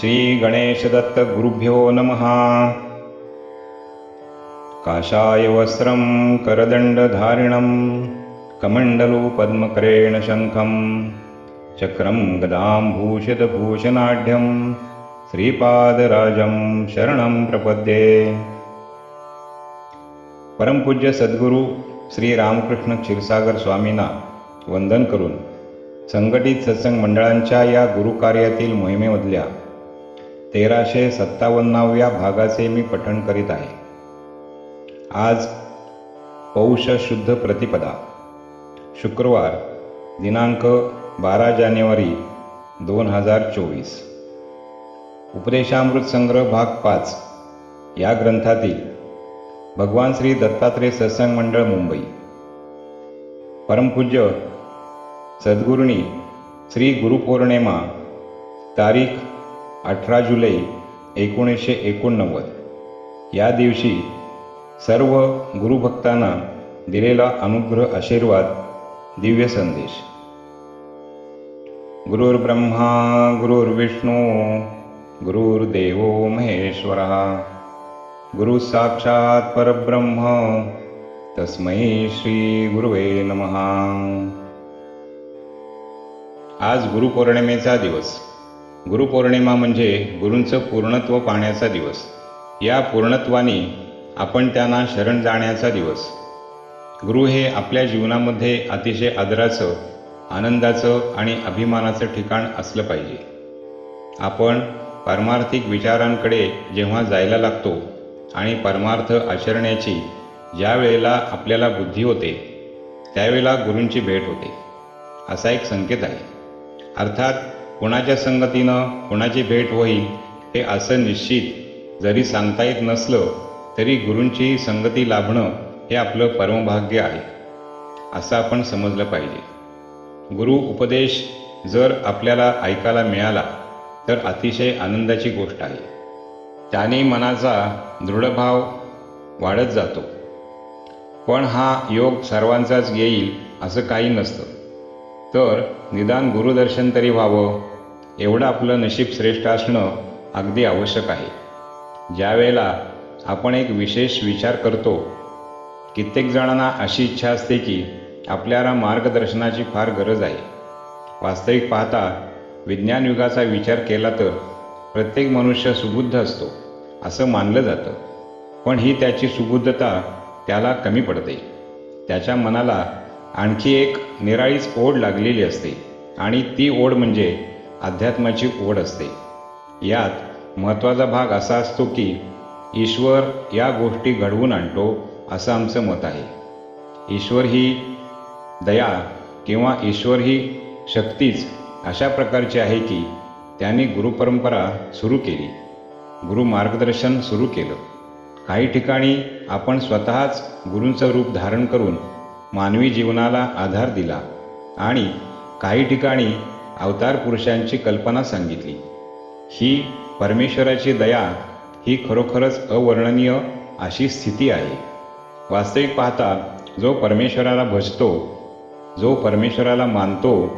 श्रीगणेशदत्तगुरुभ्यो नमः। काषाय वस्त्रं करदण्डधारिणं कमण्डलु पद्मकरेण शङ्खं चक्रं गदां भूषितभूषणाढ्यं श्रीपादराजं शरणं प्रपद्ये। परमपूज्य सद्गुरू श्री रामकृष्ण क्षीरसागर स्वामींना वंदन करून संघटित सत्संग मंडळांच्या या गुरुकार्यातील मोहिमेमधल्या तेराशे सत्तावन्नाव्या भागाचे मी पठण करीत आहे. आज पौष शुद्ध प्रतिपदा. शुक्रवार दिनांक बारा जानेवारी दोन हजार चोवीस. उपदेशामृत संग्रह भाग पाच. या ग्रंथातील भगवान श्री दत्तात्रय सत्संग मंडळ मुंबई. परमपूज्य सद्गुरुणी श्री गुरुपौर्णिमा तारीख अठरा जुलै एकोणीसशे एकोणनव्वद. या दिवशी सर्व गुरुभक्तांना दिलेला अनुग्रह आशीर्वाद दिव्य संदेश. गुरुर्ब्रह्मा गुरुर्विष्णू गुरुर्देवो महेश्वरः. गुरु साक्षात परब्रह्म तस्मै श्री गुरुवे नमः. आज गुरुपौर्णिमेचा दिवस. गुरुपौर्णिमा म्हणजे गुरूंचं पूर्णत्व पाहण्याचा दिवस. या पूर्णत्वाने आपण त्यांना शरण जाण्याचा दिवस. गुरु हे आपल्या जीवनामध्ये अतिशय आदराचं आनंदाचं आणि अभिमानाचं ठिकाण असलं पाहिजे. आपण पारमार्थिक विचारांकडे जेव्हा जायला लागतो आणि परमार्थ आचरण्याची ज्या वेळेला आपल्याला बुद्धी होते त्यावेळेला गुरूंची भेट होते. असा एक संकेत आहे. अर्थात कोणाच्या संगतीनं कोणाची भेट होईल हे असं निश्चित जरी सांगता येत नसलं तरी गुरूंची संगती लाभणं हे आपलं परमभाग्य आहे असं आपण समजलं पाहिजे. गुरु उपदेश जर आपल्याला ऐकायला मिळाला तर अतिशय आनंदाची गोष्ट आहे. त्याने मनाचा दृढभाव वाढत जातो. पण हा योग सर्वांचाच येईल असं काही नसतं. तर निदान गुरुदर्शन तरी व्हावं एवढं आपलं नशीब श्रेष्ठ असणं अगदी आवश्यक आहे. ज्या वेळेला आपण एक विशेष विचार करतो कित्येक जणांना अशी इच्छा असते की आपल्याला मार्गदर्शनाची फार गरज आहे. वास्तविक पाहता विज्ञान युगाचा विचार केला तर प्रत्येक मनुष्य सुबुद्ध असतो असं मानलं जातं. पण ही त्याची सुबुद्धता त्याला कमी पडते. त्याच्या मनाला आणखी एक निराळीच ओढ लागलेली असते आणि ती ओढ म्हणजे अध्यात्माची ओढ असते. यात महत्त्वाचा भाग असा असतो की ईश्वर या गोष्टी घडवून आणतो असं आमचं मत आहे. ईश्वर ही दया किंवा ईश्वर ही शक्तीच अशा प्रकारची आहे की त्यांनी गुरुपरंपरा सुरू केली गुरु मार्गदर्शन सुरू केलं. काही ठिकाणी आपण स्वतःच गुरूंचं रूप धारण करून मानवी जीवनाला आधार दिला आणि काही ठिकाणी अवतार पुरुषांची कल्पना सांगितली. ही परमेश्वराची दया ही खरोखरच अवर्णनीय अशी स्थिती आहे. वास्तविक पाहता जो परमेश्वराला भजतो जो परमेश्वराला मानतो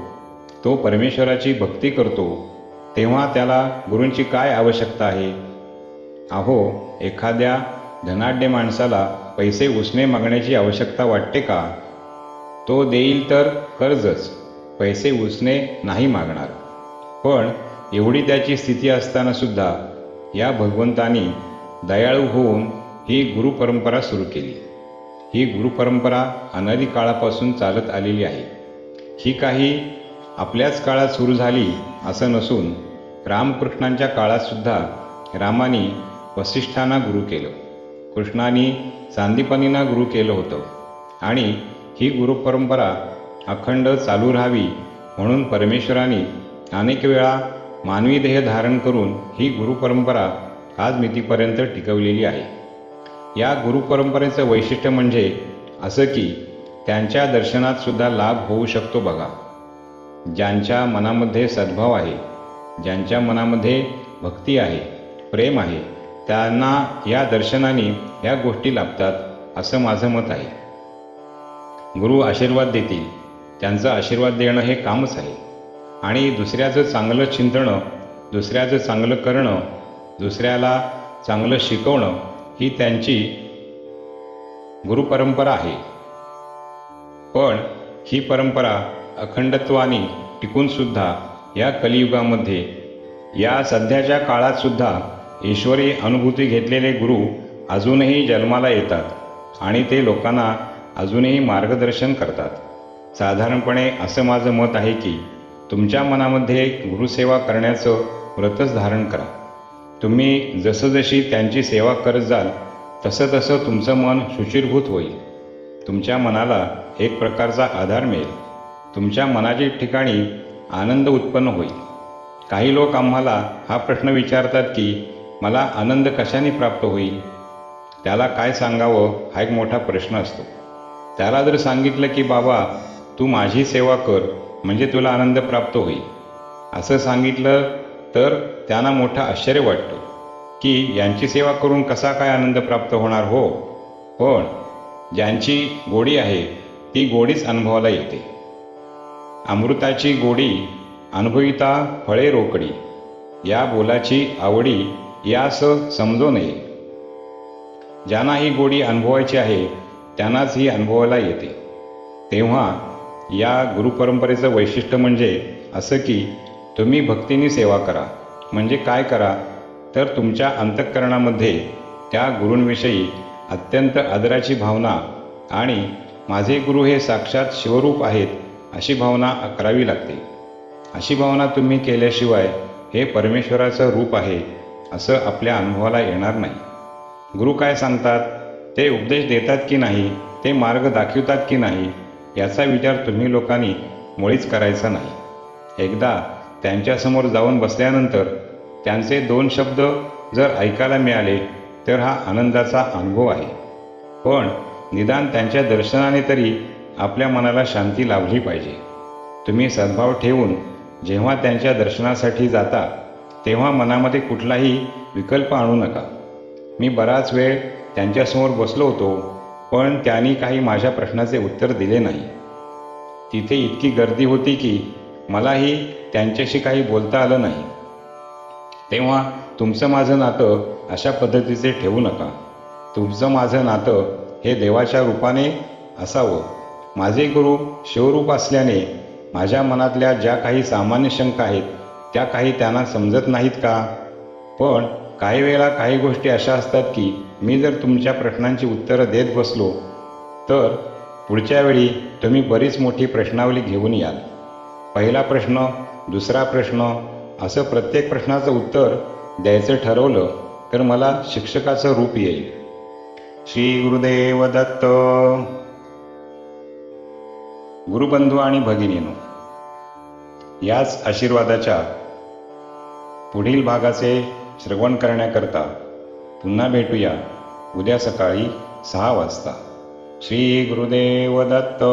तो परमेश्वराची भक्ती करतो तेव्हा त्याला गुरूंची काय आवश्यकता आहे? अहो एखाद्या धनाढ्य माणसाला पैसे उसने मागण्याची आवश्यकता वाटते का? तो देईल तर कर्जच. पैसे उसने नाही मागणार. पण एवढी त्याची स्थिती असताना सुद्धा या भगवंतानी दयाळू होऊन ही गुरुपरंपरा सुरू केली. ही गुरुपरंपरा अनादी काळापासून चालत आलेली आहे. ही काही आपल्याच काळात सुरू झाली असं नसून रामकृष्णांच्या काळातसुद्धा रामानी वसिष्ठांना गुरु केलं. कृष्णाने सांदीपनींना गुरु केलं होतं. आणि ही गुरुपरंपरा अखंड चालू राहावी म्हणून परमेश्वराने अनेक वेळा मानवी देह धारण करून ही गुरुपरंपरा आज मितीपर्यंत टिकवलेली आहे. या गुरुपरंपरेचं वैशिष्ट्य म्हणजे असं की त्यांच्या दर्शनात सुद्धा लाभ होऊ शकतो बघा. ज्यांच्या मनामध्ये सद्भाव आहे ज्यांच्या मनामध्ये भक्ती आहे प्रेम आहे त्यांना या दर्शनाने या गोष्टी लाभतात असं माझं मत आहे. गुरु आशीर्वाद देतील. त्यांचा आशीर्वाद देणं हे कामच आहे. आणि दुसऱ्याचं चांगलं चिंतणं दुसऱ्याचं चांगलं करणं दुसऱ्याला चांगलं शिकवणं ही त्यांची गुरुपरंपरा आहे. पण ही परंपरा अखंडत्वाने टिकूनसुद्धा या कलियुगामध्ये या सध्याच्या काळात सुद्धा ईश्वरी अनुभूती घेतलेले गुरु अजूनही जन्माला येतात आणि ते लोकांना अजूनही मार्गदर्शन करतात. साधारणपणे असं माझं मत आहे की तुमच्या मनामध्ये गुरुसेवा करण्याचं व्रतच धारण करा. तुम्ही जसं जशी त्यांची सेवा करत जाल तसं तसं तुमचं मन शुचिरभूत होईल. तुमच्या मनाला एक प्रकारचा आधार मिळेल. तुमच्या मनाच्या ठिकाणी आनंद उत्पन्न होईल. काही लोक आम्हाला हा प्रश्न विचारतात की मला आनंद कशाने प्राप्त होईल? त्याला काय सांगावं हा एक मोठा प्रश्न असतो. त्याला जर सांगितलं की बाबा तू माझी सेवा कर म्हणजे तुला आनंद प्राप्त होईल. असं सांगितलं तर त्यांना मोठं आश्चर्य वाटतं की यांची सेवा करून कसा काय आनंद प्राप्त होणार हो? पण ज्यांची गोडी आहे ती गोडीच अनुभवाला येते. अमृताची गोडी अनुभविता फळे रोकडी या बोलाची आवडी यास समजो नये. ज्यांना ही गोडी अनुभवायची आहे त्यांनाच ही अनुभवायला येते. तेव्हा या गुरुपरंपरेचं वैशिष्ट्य म्हणजे असं की तुम्ही भक्तीने सेवा करा. म्हणजे काय करा? तर तुमच्या अंतःकरणामध्ये त्या गुरूंविषयी अत्यंत आदराची भावना आणि माझे गुरु हे साक्षात शिवरूप आहेत अशी भावना करावी लागते. अशी भावना तुम्ही केल्याशिवाय हे परमेश्वराचं रूप आहे असं आपल्या अनुभवाला येणार नाही. गुरु काय सांगतात? ते उपदेश देतात की नाही? ते मार्ग दाखवतात की नाही? याचा विचार तुम्ही लोकांनी मुळीच करायचा नाही. एकदा त्यांच्यासमोर जाऊन बसल्यानंतर त्यांचे दोन शब्द जर ऐकायला मिळाले तर हा आनंदाचा अनुभव आहे. पण निदान त्यांच्या दर्शनाने तरी आपल्या मनाला शांती लाभली पाहिजे. तुम्ही सद्भाव ठेवून जेव्हा त्यांच्या दर्शनासाठी जाता तेव्हा मनामध्ये कुठलाही विकल्प आणू नका. मी बराच वेळ त्यांच्यासमोर बसलो होतो पण त्यांनी काही माझ्या प्रश्नाचे उत्तर दिले नाही. तिथे इतकी गर्दी होती की मलाही त्यांच्याशी काही बोलता आलं नाही. तेव्हा तुमचं माझं नातं अशा पद्धतीचे ठेवू नका. तुमचं माझं नातं हे देवाच्या रूपाने असावं. माझे गुरु शिवरूप असल्याने माझ्या मनातल्या ज्या काही सामान्य शंका आहेत त्या काही त्यांना समजत नाहीत का? पण काही वेळेला काही गोष्टी अशा असतात की मी जर तुमच्या प्रश्नांची उत्तरं देत बसलो तर पुढच्या वेळी तुम्ही बरीच मोठी प्रश्नावली घेऊन याल. पहिला प्रश्न दुसरा प्रश्न असं प्रत्येक प्रश्नाचं उत्तर द्यायचं ठरवलं तर मला शिक्षकाचं रूप येईल. श्री गुरुदेव दत्त. गुरुबंधू आणि भगिनीनो याच आशीर्वादाच्या पुढील भागाचे श्रवण करण्याकरता पुन्हा भेटूया उद्या सकाळी सहा वाजता. श्री गुरुदेव दत्त.